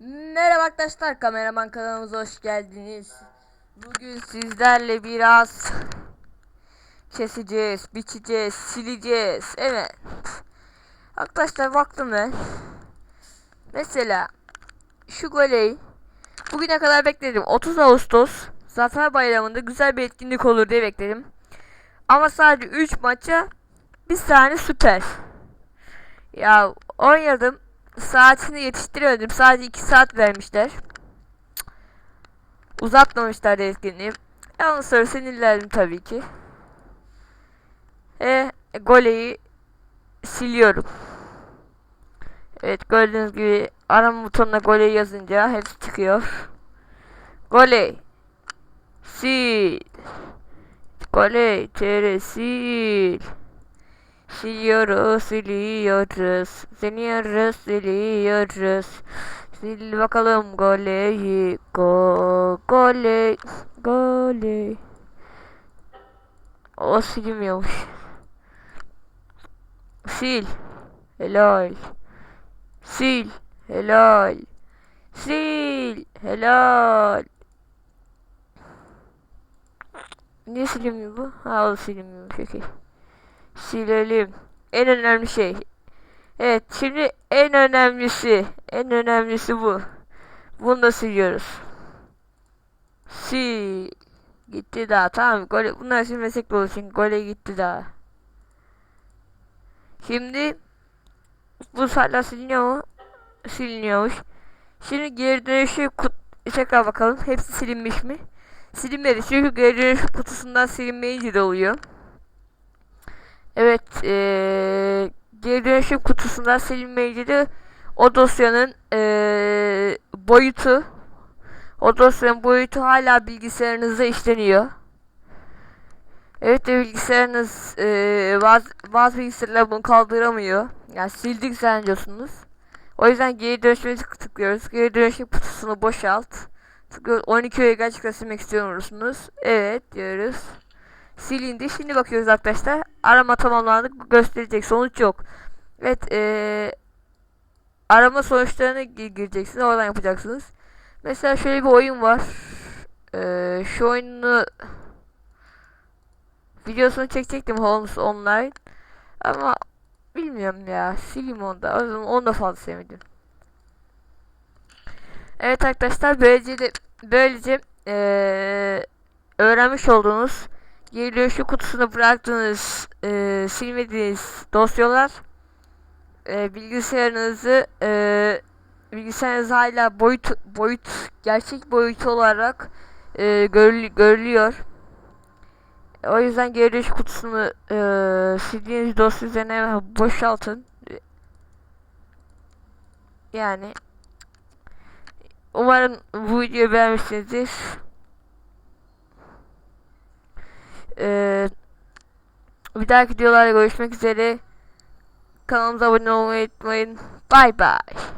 Merhaba arkadaşlar kameraman kanalımıza hoş geldiniz. Bugün sizlerle biraz keseceğiz, biçeceğiz, sileceğiz. Evet. Arkadaşlar baktım ben. Mesela şu goleyi bugüne kadar bekledim. 30 Ağustos Zafer Bayramı'nda güzel bir etkinlik olur diye bekledim. Ama sadece 3 maça bir tane süper. Ya oynadım saatini yetiştiremedim. Sadece 2 saat vermişler. Uzatmamışlar da etkinliği. Ondan sonra sinirlendim tabii ki. E goleyi siliyorum. Evet gördüğünüz gibi arama butonuna goleyi yazınca hepsi çıkıyor. Goley sil. Goley tr sil. Siliyoruz, siliyoruz, siliyoruz, siliyoruz. Sil bakalım goleyi, go, goley, goley. O silmiyormuş. Sil, helal. Sil, helal. Sil, helal. Niye silinmiyor bu? Ha o silinmiyormuş, okey silelim. En önemli şey. Evet şimdi en önemlisi. En önemlisi bu. Bunu da siliyoruz. Sil. Gitti daha tamam. Gole, bunlar silmesek de olur çünkü gole gitti daha. Şimdi bu hala siliniyor mu? Siliniyormuş. Şimdi geri dönüşü kut tekrar bakalım. Hepsi silinmiş mi? Silinmedi çünkü geri dönüşü kutusundan silinmeyince de oluyor. Evet, ee, geri dönüşüm kutusundan silinmeyince de o dosyanın ee, boyutu, o dosyanın boyutu hala bilgisayarınızda işleniyor. Evet de bilgisayarınız ee, bazı, bazı bilgisayarlar bunu kaldıramıyor. Yani sildik zannediyorsunuz. O yüzden geri dönüşüme tıklıyoruz. Geri dönüşüm kutusunu boşalt. Tıklıyoruz. 12 öğe gerçekten silmek istiyorsunuz. Evet diyoruz silindi. Şimdi bakıyoruz arkadaşlar. Arama tamamlandı. Gösterecek. Sonuç yok. Evet. Ee, arama sonuçlarını gireceksiniz. Oradan yapacaksınız. Mesela şöyle bir oyun var. Ee, şu oyunu videosunu çekecektim Holmes Online. Ama bilmiyorum ya. Sileyim onu da. O zaman onu da fazla sevmedim. Evet arkadaşlar böylece de böylece ee, öğrenmiş olduğunuz geliyor şu kutusuna bıraktığınız e, silmediğiniz dosyalar e, bilgisayarınızı e, bilgisayarınız hala boyut boyut gerçek boyut olarak e, görül, görülüyor. O yüzden geri dönüş kutusunu e, sildiğiniz dosya üzerine boşaltın. Yani umarım bu videoyu beğenmişsinizdir. Ee, bir dahaki videolarda görüşmek üzere. Kanalımıza abone olmayı unutmayın. Bay bay.